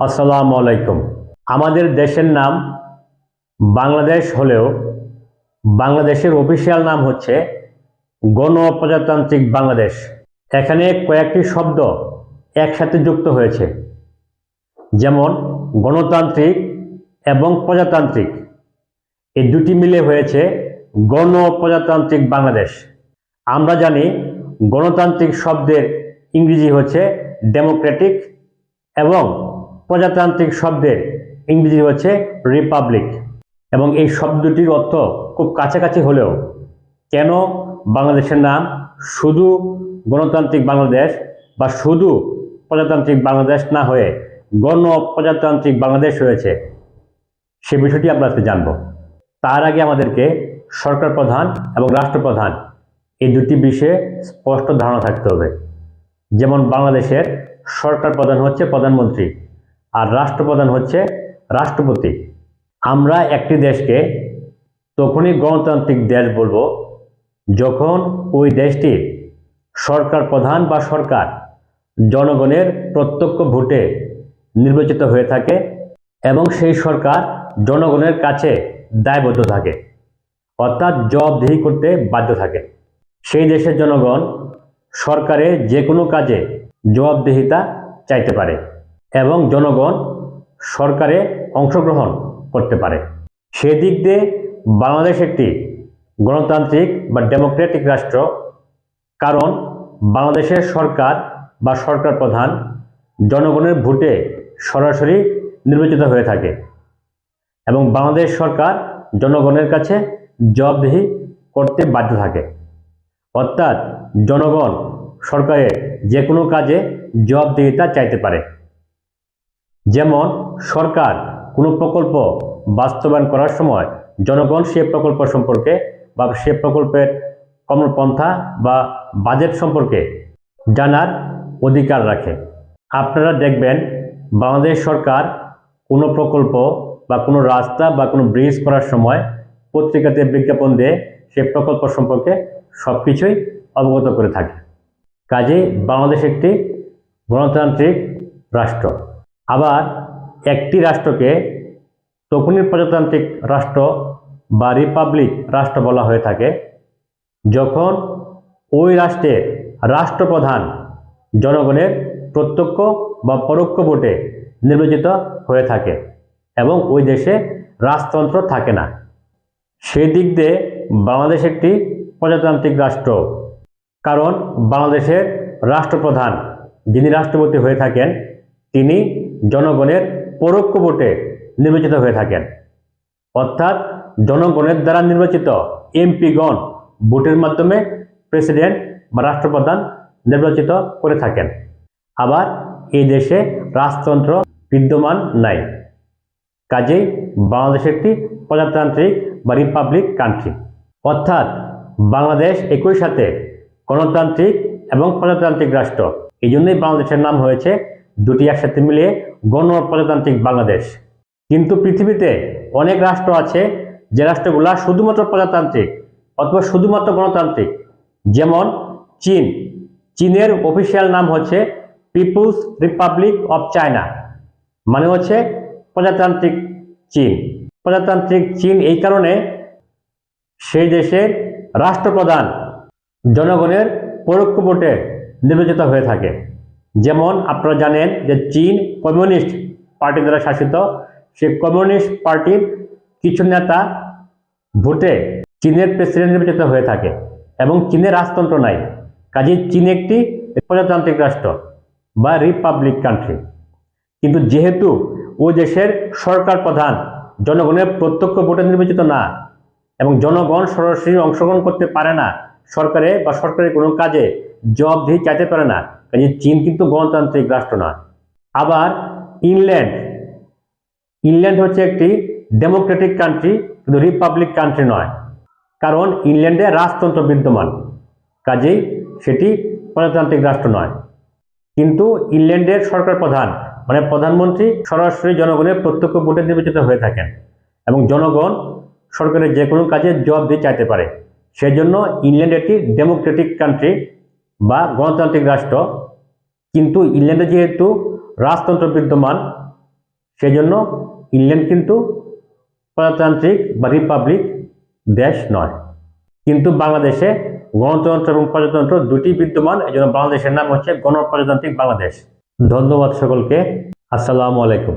আসসালামু আলাইকুম। আমাদের দেশের নাম বাংলাদেশ হলেও বাংলাদেশের অফিসিয়াল নাম হচ্ছে গণপ্রজাতান্ত্রিক বাংলাদেশ। এখানে কয়েকটি শব্দ একসাথে যুক্ত হয়েছে। যেমন গণতান্ত্রিক এবং প্রজাতান্ত্রিক। এই দুটি মিলে হয়েছে গণপ্রজাতান্ত্রিক বাংলাদেশ। আমরা জানি গণতান্ত্রিক শব্দের ইংরেজি হচ্ছে ডেমোক্রেটিক এবং প্রজাতান্ত্রিক শব্দের ইংরেজি হচ্ছে রিপাবলিক। এবং এই শব্দ দুটির অর্থ খুব কাছাকাছি হলেও কেন বাংলাদেশের নাম শুধু গণতান্ত্রিক বাংলাদেশ বা শুধু প্রজাতান্ত্রিক বাংলাদেশ না হয়ে গণ প্রজাতান্ত্রিক বাংলাদেশ হয়েছে, সে বিষয়টি আমরা আজকে জানব। তার আগে আমাদেরকে সরকার প্রধান এবং রাষ্ট্রপ্রধান এই দুটি বিষয়ে স্পষ্ট ধারণা থাকতে হবে। যেমন বাংলাদেশের সরকার প্রধান হচ্ছে প্রধানমন্ত্রী আর রাষ্ট্রপ্রধান হচ্ছে রাষ্ট্রপতি। আমরা একটি দেশকে তখনই গণতান্ত্রিক দেশ বলব যখন ওই দেশটির সরকার প্রধান বা সরকার জনগণের প্রত্যক্ষ ভোটে নির্বাচিত হয়ে থাকে এবং সেই সরকার জনগণের কাছে দায়বদ্ধ থাকে, অর্থাৎ জবাবদিহি করতে বাধ্য থাকে। সেই দেশের জনগণ সরকারের যে কোনো কাজে জবাবদিহিতা চাইতে পারে। এবং জনগণ সরকারে অংশগ্রহণ করতে পারে। সেদিক দিয়ে বাংলাদেশ একটি গণতান্ত্রিক বা ডেমোক্রেটিক রাষ্ট্র, কারণ বাংলাদেশের সরকার বা সরকার প্রধান জনগণের ভোটে সরাসরি নির্বাচিত হয়ে থাকে এবং বাংলাদেশ সরকার জনগণের কাছে জবাবদিহি করতে বাধ্য থাকে। অর্থাৎ জনগণ সরকারের যে কোনো কাজে জবাবদিহিতা চাইতে পারে। যেমন, সরকার কোনো প্রকল্প বাস্তবায়ন করার সময় জনগণ সে প্রকল্প সম্পর্কে বা সে প্রকল্পের কর্মপন্থা বা বাজেট সম্পর্কে জানার অধিকার রাখে। আপনারা দেখবেন, বাংলাদেশ সরকার কোনো প্রকল্প বা কোনো রাস্তা বা কোনো ব্রিজ করার সময় পত্রিকাতে বিজ্ঞাপন দিয়ে সে প্রকল্প সম্পর্কে সব কিছুই অবগত করে থাকে। কাজেই বাংলাদেশ একটি গণতান্ত্রিক রাষ্ট্র। আবার একটি রাষ্ট্রকে তখনই প্রজাতান্ত্রিক রাষ্ট্র বা রিপাবলিক রাষ্ট্র বলা হয়ে থাকে, যখন ওই রাষ্ট্রের রাষ্ট্রপ্রধান জনগণের প্রত্যক্ষ বা পরোক্ষ ভোটে নির্বাচিত হয়ে থাকে এবং ওই দেশে রাজতন্ত্র থাকে না। সেই দিক দিয়ে বাংলাদেশ একটি প্রজাতান্ত্রিক রাষ্ট্র, কারণ বাংলাদেশের রাষ্ট্রপ্রধান যিনি রাষ্ট্রপতি হয়ে থাকেন তিনি জনগণের পরোক্ষ ভোটে নির্বাচিত হয়ে থাকেন। অর্থাৎ জনগণের দ্বারা নির্বাচিত এমপিগণ ভোটের মাধ্যমে প্রেসিডেন্ট বা রাষ্ট্রপ্রধান নির্বাচিত করে থাকেন। আবার এই দেশে রাজতন্ত্র বিদ্যমান নাই। কাজেই বাংলাদেশ একটি প্রজাতান্ত্রিক বা রিপাবলিক কান্ট্রি অর্থাৎ বাংলাদেশ একই সাথে গণতান্ত্রিক এবং প্রজাতান্ত্রিক রাষ্ট্র। এই জন্যই বাংলাদেশের নাম হয়েছে দুটি একসাথে মিলিয়ে গণপ্রজাতান্ত্রিক বাংলাদেশ। কিন্তু পৃথিবীতে অনেক রাষ্ট্র আছে যে রাষ্ট্রগুলা শুধুমাত্র প্রজাতান্ত্রিক অথবা শুধুমাত্র গণতান্ত্রিক। যেমন চীন। চীনের অফিসিয়াল নাম হচ্ছে পিপুলস রিপাবলিক অফ চায়না। মানে হচ্ছে প্রজাতান্ত্রিক চীন। প্রজাতান্ত্রিক চীন এই কারণে সেই দেশের রাষ্ট্রপ্রধান জনগণের পরোক্ষ ভোটে নির্বাচিত হয়ে থাকে। যেমন আপনারা জানেন যে চীন কমিউনিস্ট পার্টি দ্বারা শাসিত, সেই কমিউনিস্ট পার্টির কিছু নেতা ভোটে চীনের প্রেসিডেন্ট নির্বাচিত হয়ে থাকে এবং চীনের রাজতন্ত্র নাই। কাজে চীন একটি প্রজাতান্ত্রিক রাষ্ট্র বা রিপাবলিক কান্ট্রি। কিন্তু যেহেতু ও দেশের সরকার প্রধান, জনগণের প্রত্যক্ষ ভোটে নির্বাচিত না এবং জনগণ সরাসরি অংশগ্রহণ করতে পারে না সরকারে বা সরকারের কোনো কাজে জবাবদিহি চাইতে পারে না কাজে চীন কিন্তু গণতান্ত্রিক রাষ্ট্র নয় আবার ইংল্যান্ড। ইংল্যান্ড হচ্ছে একটি ডেমোক্রেটিক কান্ট্রি কিন্তু রিপাবলিক কান্ট্রি নয়, কারণ ইংল্যান্ডে রাজতন্ত্র বিদ্যমান। কাজেই সেটি প্রজাতান্ত্রিক রাষ্ট্র নয়। কিন্তু ইংল্যান্ডের সরকার প্রধান মানে প্রধানমন্ত্রী, সরাসরি জনগণের প্রত্যক্ষ ভোটে নির্বাচিত হয়ে থাকেন এবং জনগণ সরকারের যে কোনো কাজে জবাব দিয়ে চাইতে পারে। সেজন্য ইংল্যান্ড একটি ডেমোক্রেটিক কান্ট্রি বা গণতান্ত্রিক রাষ্ট্র। কিন্তু ইংল্যান্ডে যেহেতু রাজতন্ত্র বিদ্যমান, সেজন্য ইংল্যান্ড কিন্তু প্রজাতান্ত্রিক বা রিপাবলিক দেশ নয়। কিন্তু বাংলাদেশে গণতন্ত্র এবং প্রজাতন্ত্র দুটি বিদ্যমান এই জন্য বাংলাদেশের নাম হচ্ছে গণপ্রজাতান্ত্রিক বাংলাদেশ। ধন্যবাদ সকলকে। আসসালামু আলাইকুম।